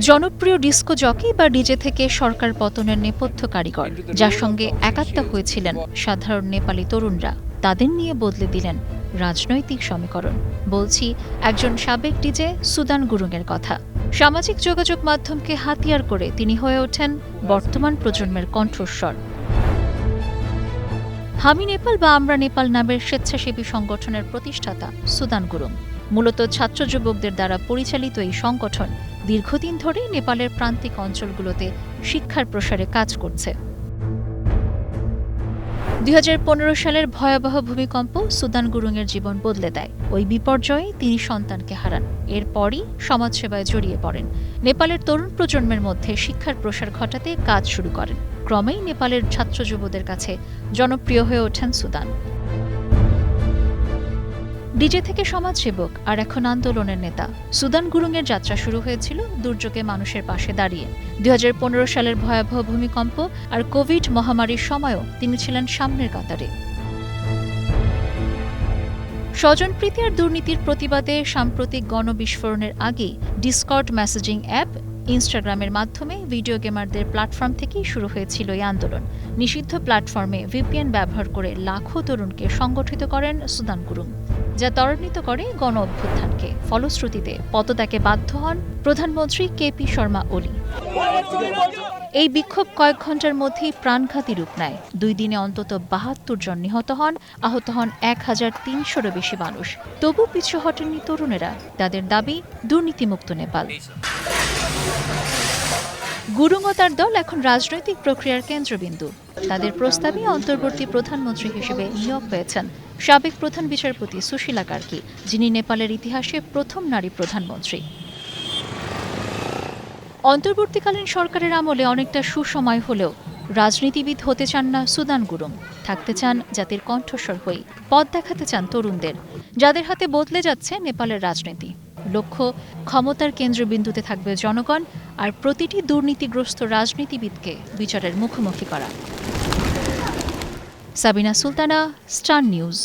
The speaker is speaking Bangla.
জনপ্রিয় ডিস্কো জকি বা ডিজে থেকে সরকার পতনের নেপথ্য কারিগর, যার সঙ্গে একাত্ম হয়েছিলেন সাধারণ নেপালি তরুণরা, তাদের নিয়ে বদলে দিলেন রাজনৈতিক সমীকরণ। বলছি, একজন সাবেক ডিজে সুদান গুরুংয়ের কথা। সামাজিক যোগাযোগ মাধ্যমকে হাতিয়ার করে তিনি হয়ে ওঠেন বর্তমান প্রজন্মের কণ্ঠস্বর। হামি নেপাল বা আমরা নেপাল নামের স্বেচ্ছাসেবী সংগঠনের প্রতিষ্ঠাতা সুদান গুরুং। মূলত ছাত্র যুবকদের দ্বারা পরিচালিত এই সংগঠন দীর্ঘদিন ধরে নেপালের প্রান্তিক অঞ্চলগুলোতে শিক্ষার প্রসারে কাজ করছে। দুই হাজার পনেরো সালের ভয়াবহ ভূমিকম্প সুদান গুরুংয়ের জীবন বদলে দেয়। ওই বিপর্যয়ে তিনি সন্তানকে হারান। এরপরই সমাজসেবায় জড়িয়ে পড়েন। নেপালের তরুণ প্রজন্মের মধ্যে শিক্ষার প্রসার ঘটাতে কাজ শুরু করেন। ক্রমেই নেপালের ছাত্র যুবদের কাছে জনপ্রিয় হয়ে ওঠেন সুদান। ডিজে থেকে সমাজসেবক আর এখন আন্দোলনের নেতা। সুদান গুরুংয়ের যাত্রা শুরু হয়েছিল দুর্যোগে মানুষের পাশে দাঁড়িয়ে। দু হাজার পনেরো সালের ভয়াবহ ভূমিকম্প আর কোভিড মহামারীর সময়ও তিনি ছিলেন সামনের কাতারে। স্বজনপ্রীতি আর দুর্নীতির প্রতিবাদে সাম্প্রতিক গণবিস্ফোরণের আগে ডিসকর্ড মেসেজিং অ্যাপ ইনস্টাগ্রামের মাধ্যমে ভিডিও গেমারদের প্ল্যাটফর্ম থেকেই শুরু হয়েছিল এই আন্দোলন। নিষিদ্ধ প্ল্যাটফর্মে ভিপিএন ব্যবহার করে লাখো তরুণকে সংগঠিত করেন সুদান গুরুং যা ত্বরান্বিত করে গণ অভ্যুত্থানকে। ফলশ্রুতিতে পদত্যাগে বাধ্য হন প্রধানমন্ত্রী কেপি শর্মা ওলি। এই বিক্ষোভ কয়েক ঘণ্টার মধ্যেই প্রাণঘাতী রূপ নেয়। দুই দিনে অন্তত বাহাত্তর জন নিহত হন, আহত হন এক হাজার তিনশোরও বেশি মানুষ। তবু পিছু হটেননি তরুণেরা। তাদের দাবি, দুর্নীতিমুক্ত নেপাল। গুরুং ও তার দল এখন রাজনৈতিক প্রক্রিয়ার কেন্দ্রবিন্দু। তাদের প্রস্তাবে অন্তর্বর্তী প্রধানমন্ত্রী হিসেবে নিয়োগ পেয়েছেন সাবেক প্রধান বিচারপতি সুশীলা কার্কি, যিনি নেপালের ইতিহাসে প্রথম নারী প্রধানমন্ত্রী। অন্তর্বর্তীকালীন সরকারের আমলে অনেকটা সুসময় হলেও রাজনীতিবিদ হতে চান না সুদান গুরুং। থাকতে চান জাতির কণ্ঠস্বর হয়ে, পথ দেখাতে চান তরুণদের, যাদের হাতে বদলে যাচ্ছে নেপালের রাজনীতি। লক্ষ্য ক্ষমতার কেন্দ্রবিন্দুতে থাকবে জনগণ আর প্রতিটি দুর্নীতিগ্রস্ত রাজনীতিবিদকে বিচারের মুখোমুখি করা। Sabina Sultana, star news.